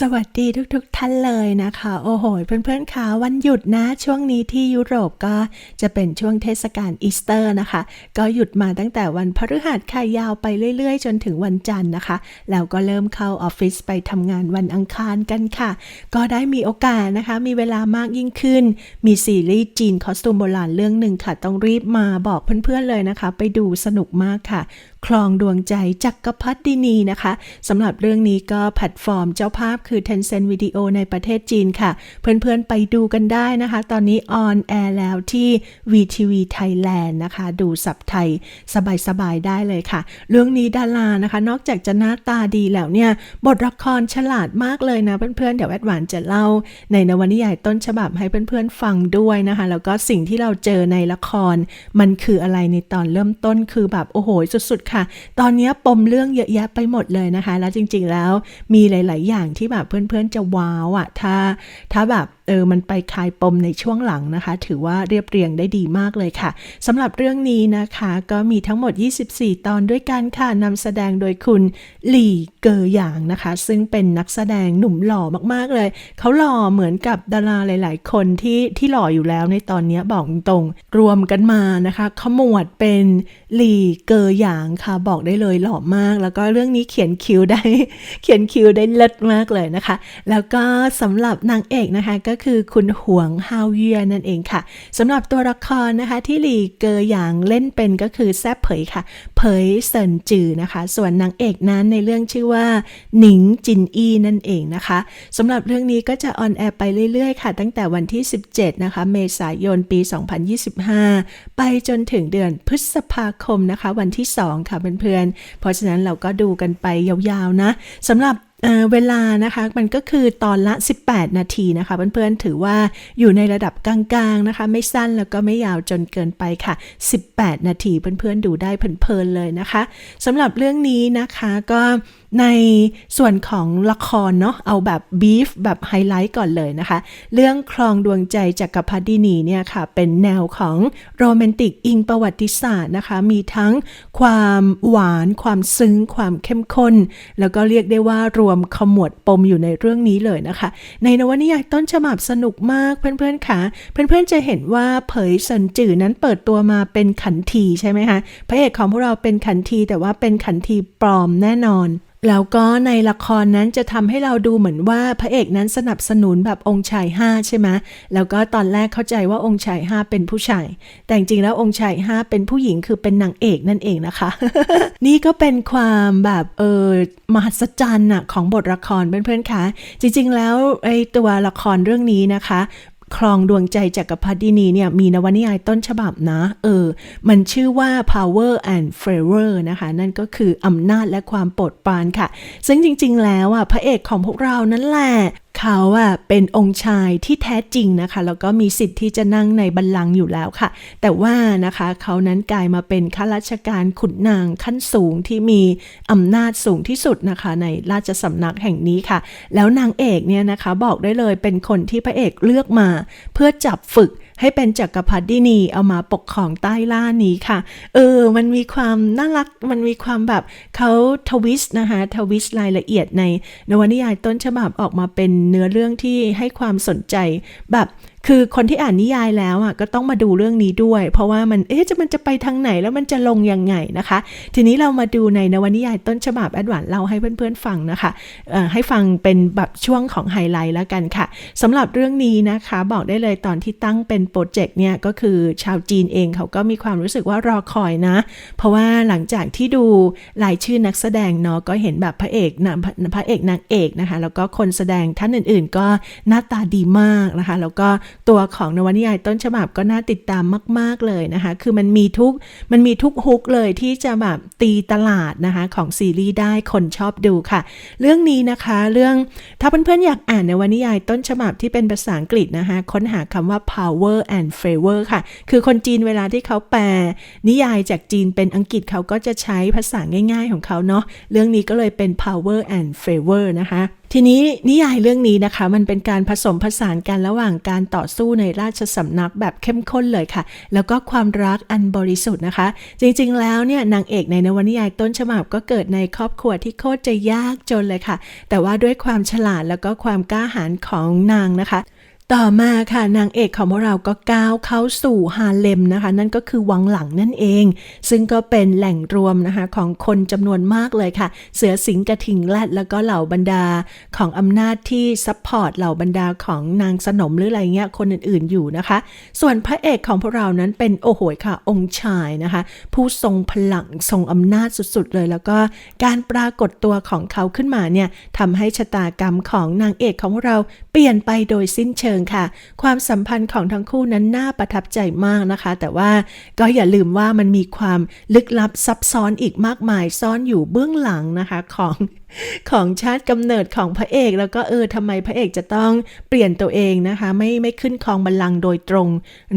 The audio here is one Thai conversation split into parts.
สวัสดีทุกๆทท่านเลยนะคะ โอ้โหเพื่อนๆคะวันหยุดนะ ช่วงนี้ที่ยุโรปก็จะเป็นช่วงเทศกาลอีสเตอร์นะคะ ก็หยุดมาตั้งแต่วันพฤหัสค่ะยาวไปเรื่อยๆ จนถึงวันจันทร์นะคะ แล้วก็เริ่มเข้าออฟฟิศไปทำงานวันอังคารกันค่ะ ก็ได้มีโอกาสนะคะ มีเวลามากยิ่งขึ้น มีซีรีส์จีนคอสตูมโบราณเรื่องหนึ่งค่ะ ต้องรีบมาบอกเพื่อนๆเลยนะคะ ไปดูสนุกมากค่ะ คลองดวงใจจักรพัฒดินีนะคะสำหรับเรื่องนี้ก็แพลตฟอร์มเจ้าภาพคือ Tencent Video ในประเทศจีนค่ะ เพื่อนๆไปดูกันได้นะคะ ตอนนี้ออนแอร์แล้วที่ VTV Thailand นะคะ ดูสับไทยสบายๆได้เลยค่ะ เรื่องนี้ดารานะคะ นอกจากจะหน้าตาดีแล้วเนี่ย บทละครฉลาดมากเลยนะเพื่อนๆเดี๋ยวแอดหวานจะเล่า ในนวนิยายต้นฉบับให้เพื่อนๆฟังด้วยนะคะ แล้วก็สิ่งที่เราเจอในละคร มันคืออะไรในตอนเริ่มต้นคือแบบโอ้โหสุดๆค่ะตอนนี้ปมเรื่องเยอะแยะไปหมดเลยนะคะ แล้วจริง ๆ แล้วมีหลาย ๆ อย่างที่แบบเพื่อนๆจะว้าวอะถ้าถ้าแบบ เออมันไปคลายปมในช่วงหลังนะคะ ถือว่าเรียบเรียงได้ดีมากเลยค่ะสำหรับเรื่องนี้นะคะ ก็มีทั้งหมด 24 ตอนด้วยกันค่ะนำแสดงโดยคุณหลี่เกอหยางนะคะ ซึ่งเป็นนักแสดงหนุ่มหล่อมากๆเลย เขาหล่อเหมือนกับดาราหลาย ๆ คนที่ที่หล่ออยู่แล้วในตอนนี้บอกตรงๆรวมกันมานะคะขมวดเป็นหลี่เกอหยางค่ะบอกได้เลยหล่อมาก แล้วก็เรื่องนี้เขียนคิวได้ เขียนคิวได้เลิศมากเลยนะคะ แล้วก็สำหรับนางเอกนะคะก็็คือคุณหวงฮาวเยียนั่นเองค่ะสำหรับตัวละครนะคะที่หลีเกอหยางเล่นเป็นก็คือแซ่บเผยค่ะ เผยเซินจือนะคะ ส่วนนางเอกนั้นในเรื่องชื่อว่าหนิงจินอีนั่นเองนะคะสำหรับเรื่องนี้ก็จะออนแอร์ไปเรื่อยๆค่ะ ตั้งแต่วันที่ 17 นะคะ เมษายนปี 2025 ไปจนถึงเดือนพฤษภาคมนะคะ วันที่ 2 ค่ะเพื่อนๆเพราะฉะนั้นเราก็ดูกันไปยาวๆนะสำหรับ เวลานะคะมันก็คือตอนละ 18 นาทีนะคะเพื่อนๆถือว่าอยู่ในระดับกลางๆนะคะ ไม่สั้นแล้วก็ไม่ยาวจนเกินไปค่ะ 18 นาทีเพื่อนๆดูได้เพลินๆเลยนะคะสำหรับเรื่องนี้นะคะก็ในส่วนของละครเนาะเอาแบบบีฟแบบไฮไลท์ก่อนเลยนะคะ เรื่องคลองดวงใจจักรพรรดินีเนี่ยค่ะ เป็นแนวของโรแมนติกอิงประวัติศาสตร์นะคะ มีทั้งความหวาน ความซึ้ง ความเข้มข้น แล้วก็เรียกได้ว่ารวมขมวดปมอยู่ในเรื่องนี้เลยนะคะ ในนวนิยายต้นฉบับสนุกมากเพื่อนๆค่ะ เพื่อนๆจะเห็นว่าเผยสันจื่อนั้นเปิดตัวมาเป็นขันทีใช่ไหมคะพระเอกของพวกเราเป็นขันทีแต่ว่าเป็นขันทีปลอมแน่นอน แล้วก็ในละครนั้นจะทำให้เราดูเหมือนว่าพระเอกนั้นสนับสนุนแบบองค์ชายห้าใช่ไหมแล้วก็ตอนแรกเข้าใจว่าองค์ชายห้าเป็นผู้ชาย แต่จริงๆแล้วองค์ชายห้าเป็นผู้หญิงคือเป็นนางเอกนั่นเองนะคะ นี่ก็เป็นความแบบเออมหัศจรรย์ของบทละครเพื่อนๆคะจริงๆแล้วไอตัวละครเรื่องนี้นะคะ คลองดวงใจจักรพรรดินีเนี่ยมีนวนิยายต้นฉบับนะ เออ มันชื่อว่า power and favor นะคะ นั่นก็คืออำนาจและความโปรดปรานค่ะ ซึ่งจริงๆแล้วอะพระเอกของพวกเรานั่นแหละ เขาอะเป็นองค์ชายที่แท้จริงนะคะ แล้วก็มีสิทธิ์ที่จะนั่งในบัลลังก์อยู่แล้วค่ะ แต่ว่านะคะเขานั้นกลายมาเป็นข้าราชการขุนนางขั้นสูงที่มีอำนาจสูงที่สุดนะคะในราชสำนักแห่งนี้ค่ะ แล้วนางเอกเนี่ยนะคะบอกได้เลยเป็นคนที่พระเอกเลือกมา เพื่อจับฝึก ให้เป็นจักรพรรดินีเอามาปกครองใต้ล่านี้ค่ะ เออ มันมีความน่ารัก มันมีความแบบเขาทวิสต์นะคะทวิสต์รายละเอียดในนวนิยายต้นฉบับออกมาเป็นเนื้อเรื่องที่ให้ความสนใจแบบ คือคนที่อ่านนิยายแล้วอะก็ต้องมาดูเรื่องนี้ด้วย เพราะว่ามันเอ๊ะจะมันจะไปทางไหนแล้วมันจะลงยังไงนะคะ ทีนี้เรามาดูในนวนิยายต้นฉบับแอดวานเล่าให้เพื่อนๆฟังนะคะให้ฟังเป็นแบบช่วงของไฮไลท์แล้วกันค่ะสำหรับเรื่องนี้นะคะบอกได้เลยตอนที่ตั้งเป็นโปรเจกต์เนี่ยก็คือชาวจีนเองเขาก็มีความรู้สึกว่ารอคอยนะ เพราะว่าหลังจากที่ดูรายชื่อนักแสดงเนาะก็เห็นแบบพระเอกนะพระเอกนางเอกนะคะ แล้วก็คนแสดงท่านอื่น ๆ ก็หน้าตาดีมากนะคะ แล้วก็ตัวของนวนิยายต้นฉบับก็น่าติดตามมาก ๆเลยนะคะ คือมันมีทุกมันมีทุกฮุกเลยที่จะแบบตีตลาดนะคะของซีรีส์ได้คนชอบดูค่ะ เรื่องนี้นะคะเรื่องถ้าเพื่อนๆอยากอ่านนวนิยายต้นฉบับที่เป็นภาษาอังกฤษนะคะ ค้นหาคำว่า power and favor ค่ะ คือคนจีนเวลาที่เขาแปล นิยายจากจีนเป็นอังกฤษเขาก็จะใช้ภาษาง่าย ๆ ของเขาเนาะเรื่องนี้ก็เลยเป็น power and favor นะคะ ทีนี้นิยายเรื่องนี้นะคะ มันเป็นการผสมผสานกันระหว่างการต่อสู้ในราชสำนักแบบเข้มข้นเลยค่ะ แล้วก็ความรักอันบริสุทธิ์นะคะ จริงๆ แล้วเนี่ยนางเอกในนวนิยายต้นฉบับก็เกิดในครอบครัวที่โคตรจะยากจนเลยค่ะ แต่ว่าด้วยความฉลาดแล้วก็ความกล้าหาญของนางนะคะ ต่อมาค่ะนางเอกของพวกเราก็ก้าวเข้าสู่ฮาเลมนะคะ นั่นก็คือวังหลังนั่นเอง ซึ่งก็เป็นแหล่งรวมนะคะของคนจำนวนมากเลยค่ะ เสือสิงกระทิงแรดแล้วก็เหล่าบรรดาของอำนาจที่ซัพพอร์ตเหล่าบรรดาของนางสนมหรืออะไรเงี้ยคนอื่นๆอยู่นะคะ ส่วนพระเอกของพวกเรานั้นเป็นโอ้โหค่ะ องค์ชายนะคะ ผู้ทรงพลังทรงอำนาจสุดๆเลย แล้วก็การปรากฏตัวของเขาขึ้นมาเนี่ยทำให้ชะตากรรมของนางเอกของเราเปลี่ยนไปโดยสิ้นเชิงงค่ะ ความสัมพันธ์ของทั้งคู่นั้นน่าประทับใจมากนะคะ แต่ว่าก็อย่าลืมว่ามันมีความลึกลับซับซ้อนอีกมากมายซ่อนอยู่เบื้องหลังนะคะของของชาติกำเนิดของพระเอก แล้วก็เออทำไมพระเอกจะต้องเปลี่ยนตัวเองนะคะ ไม่ไม่ขึ้นครองบัลลังก์โดยตรง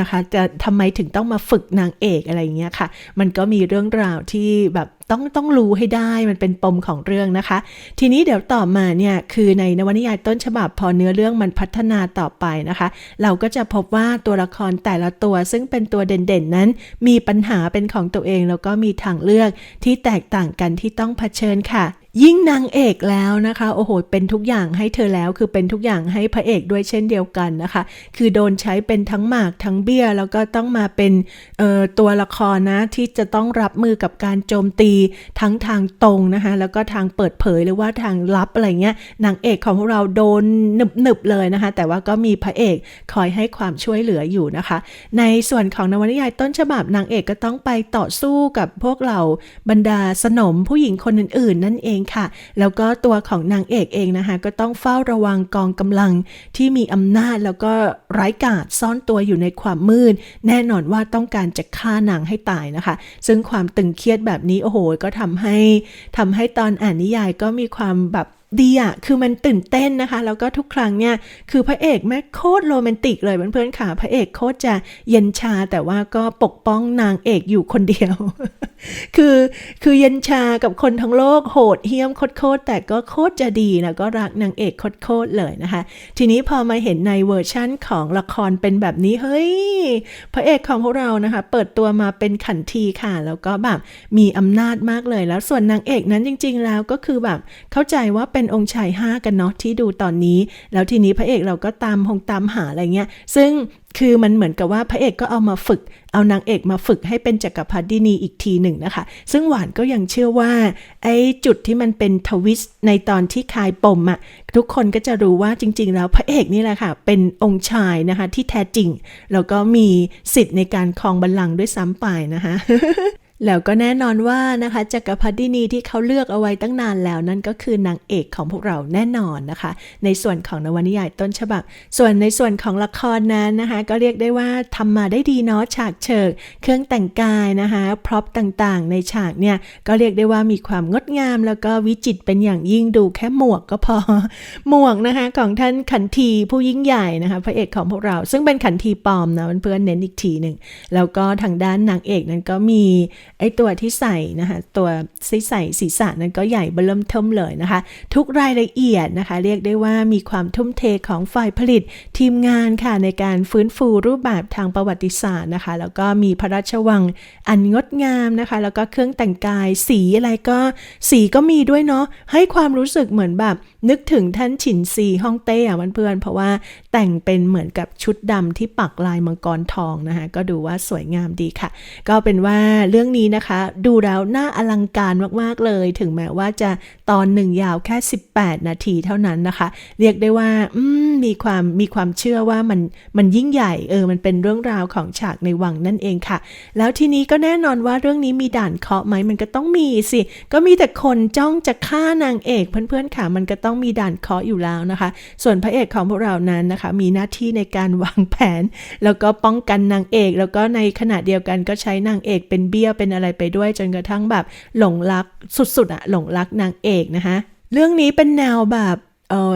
นะคะ จะทำไมถึงต้องมาฝึกนางเอกอะไรอย่างเงี้ยค่ะ มันก็มีเรื่องราวที่แบบ ต้องต้องรู้ให้ได้มันเป็นปมของเรื่องนะคะ ทีนี้เดี๋ยวต่อมาเนี่ยคือในนวนิยายต้นฉบับพอเนื้อเรื่องมันพัฒนาต่อไปนะคะ เราก็จะพบว่าตัวละครแต่ละตัวซึ่งเป็นตัวเด่นๆนั้น มีปัญหาเป็นของตัวเองแล้วก็มีทางเลือกที่แตกต่างกันที่ต้องเผชิญค่ะ ยิ่งนางเอกแล้วนะคะ โอ้โห เป็นทุกอย่างให้เธอแล้ว คือเป็นทุกอย่างให้พระเอกด้วยเช่นเดียวกันนะคะ คือโดนใช้เป็นทั้งหมากทั้งเบี้ย แล้วก็ต้องมาเป็นตัวละครนะที่จะต้องรับมือกับการโจมตีทั้งทางตรงนะคะ แล้วก็ทางเปิดเผยหรือว่าทางลับอะไรเงี้ย นางเอกของพวกเราโดนหนึบๆเลยนะคะ แต่ว่าก็มีพระเอกคอยให้ความช่วยเหลืออยู่นะคะ ในส่วนของนวนิยายต้นฉบับนางเอกก็ต้องไปต่อสู้กับพวกเราบรรดาสนมผู้หญิงคนอื่น ๆ นั่นเองค่ะ แล้วก็ตัวของนางเอกเองนะคะ ก็ต้องเฝ้าระวังกองกำลังที่มีอำนาจแล้วก็ไร้กาจซ่อนตัวอยู่ในความมืด แน่นอนว่าต้องการจะฆ่านางให้ตายนะคะ ซึ่งความตึงเครียดแบบนี้โอ้โห ก็ทำให้ทำให้ตอนอ่านนิยายก็มีความแบบ ดีอะคือมันตื่นเต้นนะคะ แล้วก็ทุกครั้งเนี่ย คือพระเอกแม่โคตรโรแมนติกเลยเพื่อนๆค่ะ พระเอกโคตรจะเย็นชาแต่ว่าก็ปกป้องนางเอกอยู่คนเดียว คือคือเย็นชากับคนทั้งโลกโหดเหี้ยมโคตรๆแต่ก็โคตรจะดีนะก็รักนางเอกโคตรๆเลยนะคะ ทีนี้พอมาเห็นในเวอร์ชั่นของละครเป็นแบบนี้ เฮ้ย พระเอกของพวกเรานะคะ เปิดตัวมาเป็นขันทีค่ะ แล้วก็แบบมีอำนาจมากเลย แล้วส่วนนางเอกนั้นจริง ๆ แล้วก็คือแบบเข้าใจว่าเป็นองค์ชายห้ากันเนาะที่ดูตอนนี้ แล้วทีนี้พระเอกเราก็ตามหงตามหาอะไรเงี้ย ซึ่งคือมันเหมือนกับว่าพระเอกก็เอามาฝึก เอานางเอกมาฝึกให้เป็นจักรพรรดินีอีกทีหนึ่งนะคะ ซึ่งหวานก็ยังเชื่อว่าไอ้จุดที่มันเป็นทวิสต์ในตอนที่คลายปมอะ่ะทุกคนก็จะรู้ว่าจริง ๆ แล้วพระเอกนี่แหละค่ะ เป็นองค์ชายนะคะที่แท้จริง แล้วก็มีสิทธิ์ในการครองบัลลังก์ด้วยซ้ำไปนะคะ แล้วก็แน่นอนว่านะคะจักรพรรดินีที่เขาเลือกเอาไว้ตั้งนานแล้วนั่นก็คือนางเอกของพวกเราแน่นอนนะคะ ในส่วนของนวนิยายต้นฉบับ ส่วนในส่วนของละครนั้นนะคะ ก็เรียกได้ว่าทำมาได้ดีเนาะฉากเฉิกเครื่องแต่งกายนะคะพร็อพต่างๆ ในฉากเนี่ยก็เรียกได้ว่ามีความงดงาม แล้วก็วิจิตเป็นอย่างยิ่งดูแค่หมวกก็พอหมวกนะคะของท่านขันทีผู้ยิ่งใหญ่นะคะพระเอกของพวกเรา ซึ่งเป็นขันทีปลอมนะเพื่อนๆเน้นอีกทีหนึ่งแล้วก็ทางด้านนางเอกนั้นก็มีไอตัวที่ใส่นะคะตัวที่ใส่ศีรษะนั้นก็ใหญ่เบิ่มเทิมเลยนะคะ ทุกรายละเอียดนะคะ เรียกได้ว่ามีความทุ่มเทของฝ่ายผลิตทีมงานค่ะในการฟื้นฟูรูปแบบทางประวัติศาสตร์นะคะ แล้วก็มีพระราชวังอันงดงามนะคะ แล้วก็เครื่องแต่งกายสีอะไรก็สีก็มีด้วยเนาะให้ความรู้สึกเหมือนแบบนึกถึงท่านฉินซีฮ่องเต้อะเพื่อนเพราะว่าแต่งเป็นเหมือนกับชุดดำที่ปักลายมังกรทองนะคะก็ดูว่าสวยงามดีค่ะ ก็เป็นว่าเรื่องนี้นะคะ ดูแล้วน่าอลังการมาก ๆ เลย ถึงแม้ว่าจะตอนหนึ่งยาวแค่ 18 นาทีเท่านั้นนะคะ เรียกได้ว่าอืมมีความมีความเชื่อว่ามันมันยิ่งใหญ่เออมันเป็นเรื่องราวของฉากในวังนั่นเองค่ะ แล้วทีนี้ก็แน่นอนว่าเรื่องนี้มีด่านเคาะไหมมันก็ต้องมีสิ ก็มีแต่คนจ้องจะฆ่านางเอกเพื่อนๆค่ะ มันก็ต้องมีด่านเคาะอยู่แล้วนะคะ ส่วนพระเอกของพวกเรานั้นนะคะ มีหน้าที่ในการวางแผน แล้วก็ป้องกันนางเอก แล้วก็ในขณะเดียวกันก็ใช้นางเอกเป็นเบี้ยเป็นอะไรไปด้วยจนกระทั่งแบบหลงรักสุดๆอะหลงรักนางเอกนะคะเรื่องนี้เป็นแนวแบบเออ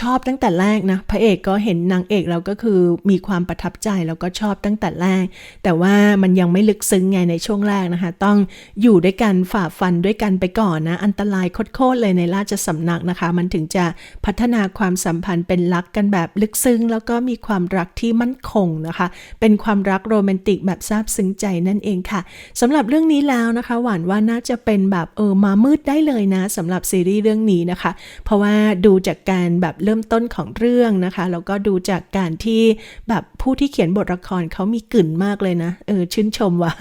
ชอบตั้งแต่แรกนะ พระเอกก็เห็นนางเอกแล้วก็คือมีความประทับใจแล้วก็ชอบตั้งแต่แรก แต่ว่ามันยังไม่ลึกซึ้งไงในช่วงแรกนะคะ ต้องอยู่ด้วยกันฝ่าฟันด้วยกันไปก่อนนะ อันตรายโคตรเลยในราชสำนักนะคะ มันถึงจะพัฒนาความสัมพันธ์เป็นรักกันแบบลึกซึ้ง แล้วก็มีความรักที่มั่นคงนะคะ เป็นความรักโรแมนติกแบบซาบซึ้งใจนั่นเองค่ะสำหรับเรื่องนี้แล้วนะคะ หวานว่าน่าจะเป็นแบบเออมามืดได้เลยนะสำหรับซีรีส์เรื่องนี้นะคะ เพราะว่าดูจากการแบบเริ่มต้นของเรื่องนะคะ แล้วก็ดูจากการที่แบบผู้ที่เขียนบทละครเขามีกลิ่นมากเลยนะ เออ ชื่นชมว่ะ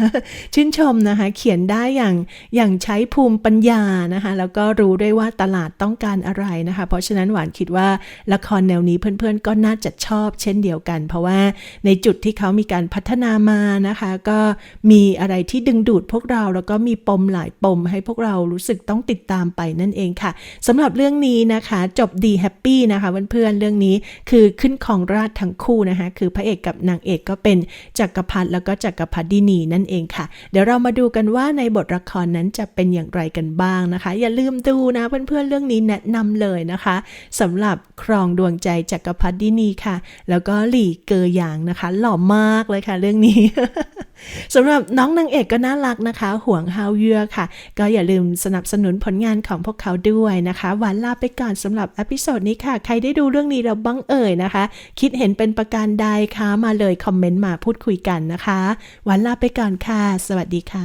ชื่นชมนะคะ เขียนได้อย่างอย่างใช้ภูมิปัญญานะคะ แล้วก็รู้ด้วยว่าตลาดต้องการอะไรนะคะ เพราะฉะนั้นหวานคิดว่าละครแนวนี้เพื่อนๆ ก็น่าจะชอบเช่นเดียวกัน เพราะว่าในจุดที่เขามีการพัฒนามานะคะ ก็มีอะไรที่ดึงดูดพวกเรา แล้วก็มีปมหลายปมให้พวกเรารู้สึกต้องติดตามไปนั่นเองค่ะสำหรับเรื่องนี้นะคะ จบดีแฮปปี้นะคะเพื่อนๆเรื่องนี้คือขึ้นของราชทั้งคู่นะคะคือพระเอกกับนางเอกก็เป็นจักรพรรดิแล้วก็จักรพรรดินีนั่นเองค่ะ เดี๋ยวเรามาดูกันว่าในบทละครนั้นจะเป็นอย่างไรกันบ้างนะคะ อย่าลืมดูนะเพื่อนๆเรื่องนี้แนะนำเลยนะคะสำหรับครองดวงใจจักรพรรดินีค่ะ แล้วก็หลี่เกอหยางนะคะ หล่อมากเลยค่ะ เรื่องนี้สำหรับน้องนางเอกก็น่ารักนะคะ ห่วงฮาวเยือค่ะ ก็อย่าลืมสนับสนุนผลงานของพวกเขาด้วยนะคะหวานลาไปก่อนสำหรับอพิโซดนี้ค่ะ ใครได้ดูเรื่องนี้แล้วบ้างเอ่ยนะคะ คิดเห็นเป็นประการใดคะมาเลยคอมเมนต์มาพูดคุยกันนะคะหวานลาไปก่อนค่ะ สวัสดีค่ะ